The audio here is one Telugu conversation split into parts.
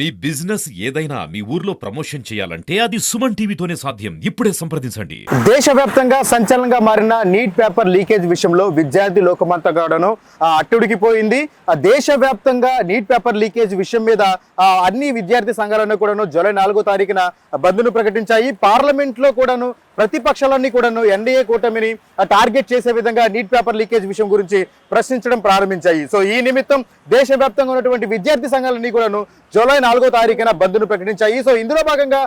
మీ బిజినెస్ ఏదైనా మీ ఊర్లో ప్రమోషన్ చేయాలంటే అది సుమన్ టీవీతోనే సాధ్యం. ఇప్పుడే సంప్రదించండి. దేశవ్యాప్తంగా సంచలనంగా మారిన నీట్ పేపర్ లీకేజ్ విషయంలో విద్యార్థి లోకమంతా కూడాను అట్టుడికి పోయింది దేశవ్యాప్తంగా నీట్ పేపర్ లీకేజ్ విషయం మీద అన్ని విద్యార్థి సంఘాలను కూడాను జూలై నాలుగో తారీఖున బంద్ను ప్రకటించాయి. పార్లమెంట్లో కూడాను ప్రతిపక్షాలన్నీ కూడాను ఎన్డీఏ కూటమిని టార్గెట్ చేసే విధంగా నీట్ పేపర్ లీకేజ్ విషయం గురించి ప్రశ్నించడం ప్రారంభించాయి. సో ఈ నిమిత్తం దేశవ్యాప్తంగా ఉన్నటువంటి విద్యార్థి సంఘాలన్నీ కూడాను జూలై నాలుగో తారీఖున బంద్ను ప్రకటించాయి. సో ఇందులో భాగంగా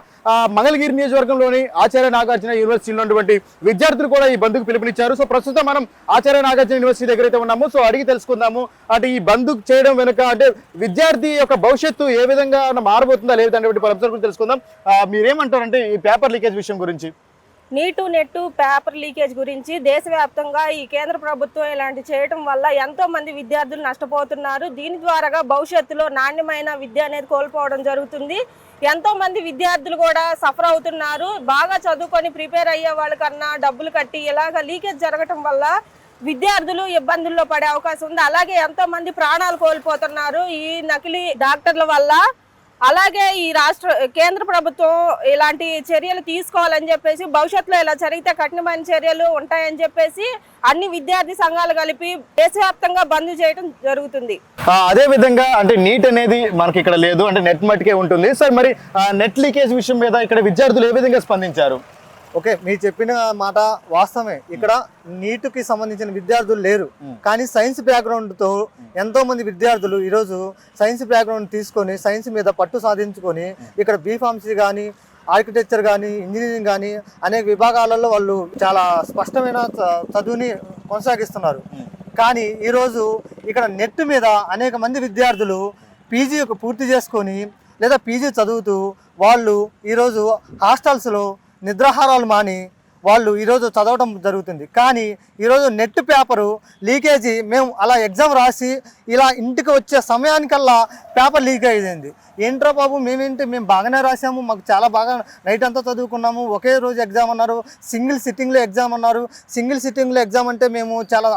మంగళగిరి నియోజకవర్గంలోని ఆచార్య నాగార్జున యూనివర్సిటీలో ఉన్నటువంటి విద్యార్థులు కూడా ఈ బంద్కు పిలుపునిచ్చారు. సో ప్రస్తుతం మనం ఆచార్య నాగార్జున యూనివర్సిటీ దగ్గర అయితే ఉన్నాము. సో అడిగి తెలుసుకుందాము అంటే ఈ బంద్ చేయడం వెనుక అంటే విద్యార్థి యొక్క భవిష్యత్తు ఏ విధంగా మారబోతుందా లేదా అనేటువంటి గురించి తెలుసుకుందాం. మీరేమంటారంటే ఈ పేపర్ లీకేజ్ విషయం గురించి? నీటు నెట్టు పేపర్ లీకేజ్ గురించి దేశవ్యాప్తంగా ఈ కేంద్ర ప్రభుత్వం ఇలాంటి చేయటం వల్ల ఎంతో మంది విద్యార్థులు నష్టపోతున్నారు. దీని ద్వారా భవిష్యత్తులో నాణ్యమైన విద్య అనేది కోల్పోవడం జరుగుతుంది. ఎంతో మంది విద్యార్థులు కూడా సఫర్ అవుతున్నారు. బాగా చదువుకొని ప్రిపేర్ అయ్యే వాళ్ళకన్నా డబ్బులు కట్టి ఇలాగ లీకేజ్ జరగటం వల్ల విద్యార్థులు ఇబ్బందుల్లో పడే అవకాశం ఉంది. అలాగే ఎంతో మంది ప్రాణాలు కోల్పోతున్నారు. ఈ నకిలీ డాక్టర్ల వల్ల అలాగే ఈ రాష్ట్ర కేంద్ర ప్రభుత్వం ఇలాంటి చర్యలు తీసుకోవాలని చెప్పేసి భవిష్యత్తులో ఇలా జరిగితే కఠినమైన చర్యలు ఉంటాయని చెప్పేసి అన్ని విద్యార్థి సంఘాలు కలిపి దేశవ్యాప్తంగా బంద్ చేయడం జరుగుతుంది. అదే విధంగా అంటే నీట్ అనేది మనకి ఇక్కడ లేదు. అంటే నెట్ మట్టుకే ఉంటుంది. సార్ మరి నెట్ లీకేజ్ విషయం మీద ఇక్కడ విద్యార్థులు ఏ విధంగా స్పందించారు? ఓకే మీరు చెప్పిన మాట వాస్తవమే. ఇక్కడ నీటుకి సంబంధించిన విద్యార్థులు లేరు. కానీ సైన్స్ బ్యాక్గ్రౌండ్తో ఎంతో మంది విద్యార్థులు ఈరోజు సైన్స్ బ్యాక్గ్రౌండ్ తీసుకొని సైన్స్ మీద పట్టు సాధించుకొని ఇక్కడ బీఫార్మసీ కానీ ఆర్కిటెక్చర్ కానీ ఇంజనీరింగ్ కానీ అనేక విభాగాలలో వాళ్ళు చాలా స్పష్టమైన చదువుని కొనసాగిస్తున్నారు. కానీ ఈరోజు ఇక్కడ నెట్ మీద అనేక మంది విద్యార్థులు పీజీ పూర్తి చేసుకొని లేదా పీజీ చదువుతూ వాళ్ళు ఈరోజు హాస్టల్స్లో నిద్రాహారాలు మాని వాళ్ళు ఈరోజు చదవడం జరుగుతుంది. కానీ ఈరోజు నెట్ పేపరు లీకేజీ మేము అలా ఎగ్జామ్ రాసి ఇలా ఇంటికి వచ్చే సమయానికల్లా పేపర్ లీక్ అయ్యింది ఏంట్రా బాబు మేమేంటి? మేము బాగానే రాసాము మాకు చాలా బాగా నైట్ అంతా చదువుకున్నాము ఒకే రోజు ఎగ్జామ్ అన్నారు సింగిల్ సిట్టింగ్లో ఎగ్జామ్ అన్నారు. సింగిల్ సిట్టింగ్లో ఎగ్జామ్ అంటే మేము చాలా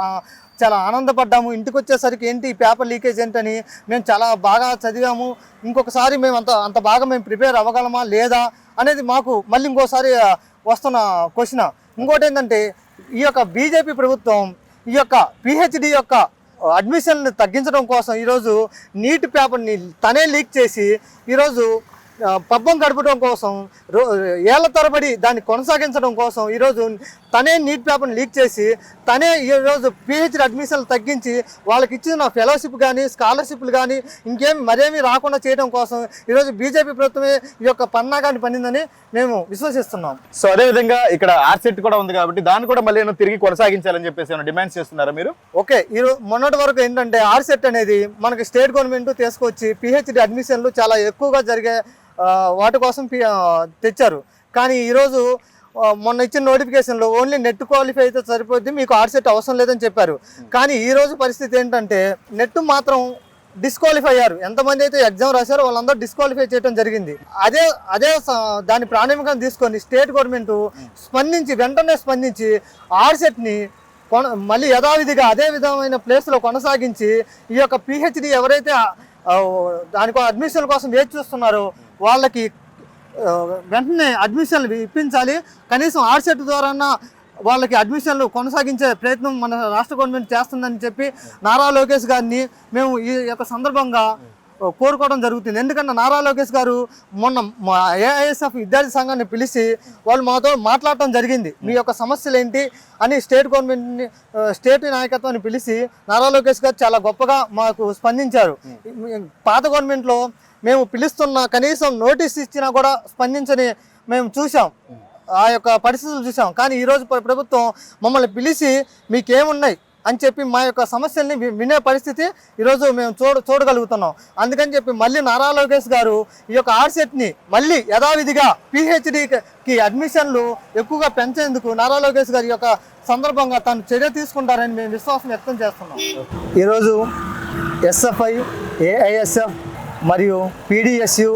చాలా ఆనందపడ్డాము. ఇంటికి వచ్చేసరికి ఏంటి ఈ పేపర్ లీకేజ్ ఏంటని మేము చాలా బాగా చదివాము. ఇంకొకసారి మేము అంత అంత బాగా మేము ప్రిపేర్ అవ్వగలమా లేదా అనేది మాకు మళ్ళీ ఇంకోసారి వస్తున్న క్వశ్చన్. ఇంకోటి ఏంటంటే ఈ యొక్క బీజేపీ ప్రభుత్వం ఈ యొక్క పిహెచ్డి యొక్క అడ్మిషన్లు తగ్గించడం కోసం ఈరోజు నీట్ పేపర్ని తనే లీక్ చేసి ఈరోజు పబ్బం గడపడం కోసం రో ఏళ్ళ తరబడి దాన్ని కొనసాగించడం కోసం ఈరోజు తనే నీట్ పేపర్ని లీక్ చేసి తనే ఈరోజు పిహెచ్డి అడ్మిషన్లు తగ్గించి వాళ్ళకి ఇచ్చిన ఫెలోషిప్ కానీ స్కాలర్షిప్లు కానీ ఇంకేం మరేమీ రాకుండా చేయడం కోసం ఈరోజు బీజేపీ ప్రభుత్వమే ఈ యొక్క పన్నాగాన్ని పన్నిందని మేము విశ్వసిస్తున్నాం. సో అదే విధంగా ఇక్కడ ఆర్సెట్ కూడా ఉంది కాబట్టి దాన్ని కూడా మళ్ళీ తిరిగి కొనసాగించాలని చెప్పేసి ఏమైనా డిమాండ్స్ చేస్తున్నారా మీరు? ఓకే ఈరోజు మొన్నటి వరకు ఏంటంటే ఆర్సెట్ అనేది మనకి స్టేట్ గవర్నమెంట్ తీసుకొచ్చి పిహెచ్డి అడ్మిషన్లు చాలా ఎక్కువగా జరిగే వాటి కోసం తెచ్చారు. కానీ ఈరోజు మొన్న ఇచ్చిన నోటిఫికేషన్లో ఓన్లీ నెట్ క్వాలిఫై అయితే సరిపోద్ది మీకు ఆర్సెట్ అవసరం లేదని చెప్పారు. కానీ ఈ రోజు పరిస్థితి ఏంటంటే నెట్ మాత్రం డిస్క్వాలిఫై అయ్యారు. ఎంతమంది అయితే ఎగ్జామ్ రాశారో వాళ్ళందరూ డిస్క్వాలిఫై చేయడం జరిగింది. అదే అదే దాని ప్రాణామికం తీసుకొని స్టేట్ గవర్నమెంట్ స్పందించి వెంటనే స్పందించి ఆర్సెట్ని కొన మళ్ళీ యథావిధిగా అదే విధమైన ప్లేస్లో కొనసాగించి ఈ యొక్క పిహెచ్డి ఎవరైతే దానికో అడ్మిషన్ కోసం వేచి చూస్తున్నారో వాళ్ళకి వెంటనే అడ్మిషన్లు ఇప్పించాలి. కనీసం ఆర్సెట్ ద్వారా వాళ్ళకి అడ్మిషన్లు కొనసాగించే ప్రయత్నం మన రాష్ట్ర గవర్నమెంట్ చేస్తుందని చెప్పి నారా లోకేష్ గారిని మేము ఈ యొక్క సందర్భంగా కోరుకోవడం జరుగుతుంది. ఎందుకంటే నారా లోకేష్ గారు మొన్న ఏఐఎస్ఎఫ్ విద్యార్థి సంఘాన్ని పిలిచి వాళ్ళు మాతో మాట్లాడటం జరిగింది. మీ యొక్క సమస్యలు ఏంటి అని స్టేట్ గవర్నమెంట్ని స్టేట్ నాయకత్వాన్ని పిలిచి నారా లోకేష్ గారు చాలా గొప్పగా మాకు స్పందించారు. పాత గవర్నమెంట్లో మేము పిలుస్తున్న కనీసం నోటీస్ ఇచ్చినా కూడా స్పందించని మేము చూసాం ఆ యొక్క పరిస్థితులు చూసాం కానీ ఈరోజు ప్రభుత్వం మమ్మల్ని పిలిచి మీకేమున్నాయి అని చెప్పి మా యొక్క సమస్యల్ని వినే పరిస్థితి ఈరోజు మేము చూడ చూడగలుగుతున్నాం. అందుకని చెప్పి మళ్ళీ నారా లోకేష్ గారు ఈ యొక్క ఆర్సెట్ని మళ్ళీ యథావిధిగా పిహెచ్డికి అడ్మిషన్లు ఎక్కువగా పెంచేందుకు నారా లోకేష్ గారి యొక్క సందర్భంగా తాను చర్య తీసుకుంటారని మేము విశ్వాసం వ్యక్తం చేస్తున్నాం. ఈరోజు ఎస్ఎఫ్ఐ ఏఐఎస్ఎఫ్ మరియు పీడిఎస్యు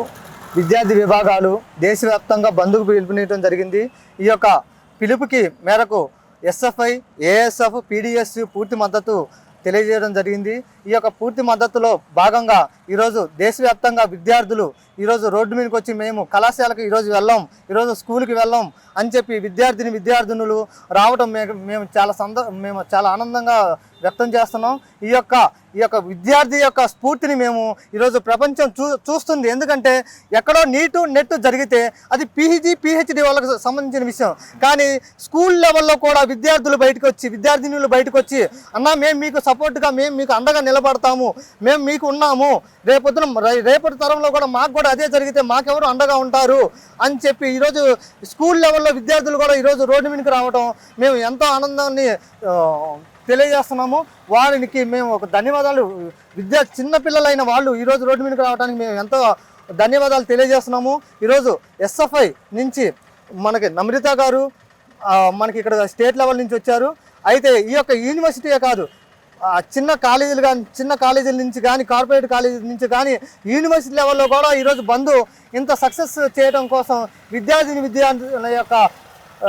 విద్యార్థి విభాగాలు దేశవ్యాప్తంగా బంధుకు పిలుపునియడం జరిగింది. ఈ యొక్క పిలుపుకి మేరకు ఎస్ఎఫ్ఐ ఏఎస్ఎఫ్ పీడిఎస్యు పూర్తి మద్దతు తెలియజేయడం జరిగింది. ఈ యొక్క పూర్తి మద్దతులో భాగంగా ఈరోజు దేశవ్యాప్తంగా విద్యార్థులు ఈరోజు రోడ్డు మీదకి వచ్చి మేము కళాశాలకు ఈరోజు వెళ్ళాం ఈరోజు స్కూల్కి వెళ్ళాం అని చెప్పి విద్యార్థిని విద్యార్థినులు రావడం మేము చాలా సంద మేము చాలా ఆనందంగా వ్యక్తం చేస్తున్నాం. ఈ యొక్క ఈ యొక్క విద్యార్థి యొక్క స్ఫూర్తిని మేము ఈరోజు ప్రపంచం చూ చూస్తుంది. ఎందుకంటే ఎక్కడో నీటు నెట్ జరిగితే అది పీహెచ్డి పిహెచ్డి వాళ్ళకు సంబంధించిన విషయం. కానీ స్కూల్ లెవెల్లో కూడా విద్యార్థులు బయటకు వచ్చి విద్యార్థినులు బయటకు వచ్చి అన్న మేము మీకు సపోర్ట్గా మేము మీకు అండగా నిలబడతాము మేము మీకు ఉన్నాము రేపొద్దున రేపటి తరంలో కూడా మాకు కూడా అదే జరిగితే మాకెవరు అండగా ఉంటారు అని చెప్పి ఈరోజు స్కూల్ లెవెల్లో విద్యార్థులు కూడా ఈరోజు రోడ్డు మీదకి రావడం మేము ఎంతో ఆనందాన్ని తెలియజేస్తున్నాము. వారికి మేము ఒక ధన్యవాదాలు. విద్యా చిన్నపిల్లలైన వాళ్ళు ఈరోజు రోడ్డు మీదకి రావడానికి మేము ఎంతో ధన్యవాదాలు తెలియజేస్తున్నాము. ఈరోజు ఎస్ఎఫ్ఐ నుంచి మనకి నమ్రిత గారు మనకి ఇక్కడ స్టేట్ లెవెల్ నుంచి వచ్చారు. అయితే ఈ యొక్క యూనివర్సిటీయే కాదు చిన్న కాలేజీలు కానీ చిన్న కాలేజీల నుంచి కానీ కార్పొరేట్ కాలేజీల నుంచి కానీ యూనివర్సిటీ లెవెల్లో కూడా ఈరోజు బంధు ఇంత సక్సెస్ చేయడం కోసం విద్యార్థిని విద్యార్థుల యొక్క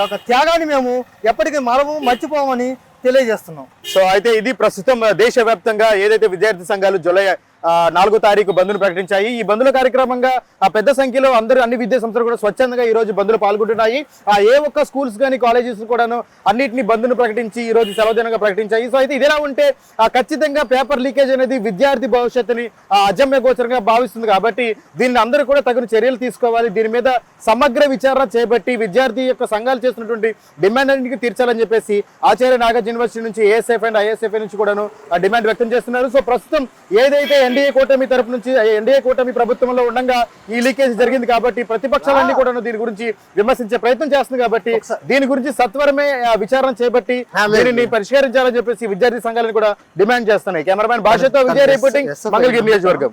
ఒక త్యాగాన్ని మేము ఎప్పటికీ మరము మర్చిపోమని తెలియజేస్తున్నాం. సో అయితే ఇది ప్రస్తుతం దేశవ్యాప్తంగా ఏదైతే విద్యార్థి సంఘాలు జూలై నాలుగో తారీఖు బంద్ను ప్రకటించాయి. ఈ బంధుల కార్యక్రమంగా ఆ పెద్ద సంఖ్యలో అందరూ అన్ని విద్యా సంస్థలు కూడా స్వచ్ఛందంగా ఈ రోజు బంద్లు పాల్గొంటున్నాయి. ఆ ఏ ఒక్క స్కూల్స్ కానీ కాలేజెస్ కూడాను అన్నింటినీ బంద్ను ప్రకటించి ఈ రోజు సెలవుదినంగా ప్రకటించాయి. సో అయితే ఇదేలా ఉంటే ఆ, ఖచ్చితంగా పేపర్ లీకేజ్ అనేది విద్యార్థి భవిష్యత్తుని అజమ్య గోచరంగా భావిస్తుంది కాబట్టి దీన్ని అందరూ కూడా తగిన చర్యలు తీసుకోవాలి. దీని మీద సమగ్ర విచారణ చేపట్టి విద్యార్థి యొక్క సంఘాలు చేస్తున్నటువంటి డిమాండ్ అన్నింటికి తీర్చాలని చెప్పేసి ఆచార్య నాగార్జున యూనివర్సిటీ నుంచి ఏఎస్ఎఫ్ అండ్ ఐఎస్ఎఫ్ నుంచి కూడాను ఆ డిమాండ్ వ్యక్తం చేస్తున్నారు. సో ప్రస్తుతం ఏదైతే ఎన్డీఏ కూటమి తరపు నుంచి ఎన్డీఏ కూటమి ప్రభుత్వంలో ఉండగా ఈ లీకేజ్ జరిగింది కాబట్టి ప్రతిపక్షాలన్నీ కూడాను దీని గురించి విమర్శించే ప్రయత్నం చేస్తుంది కాబట్టి దీని గురించి సత్వరమే విచారణ చేపట్టి దీనిని పరిష్కరించాలని చెప్పేసి విద్యార్థి సంఘాలను కూడా డిమాండ్ చేస్తున్నాయి. కెమెరామ్యాన్ భాషతో విజయ రిపోర్టింగ్. మంగళగిరి నియోజకవర్గం.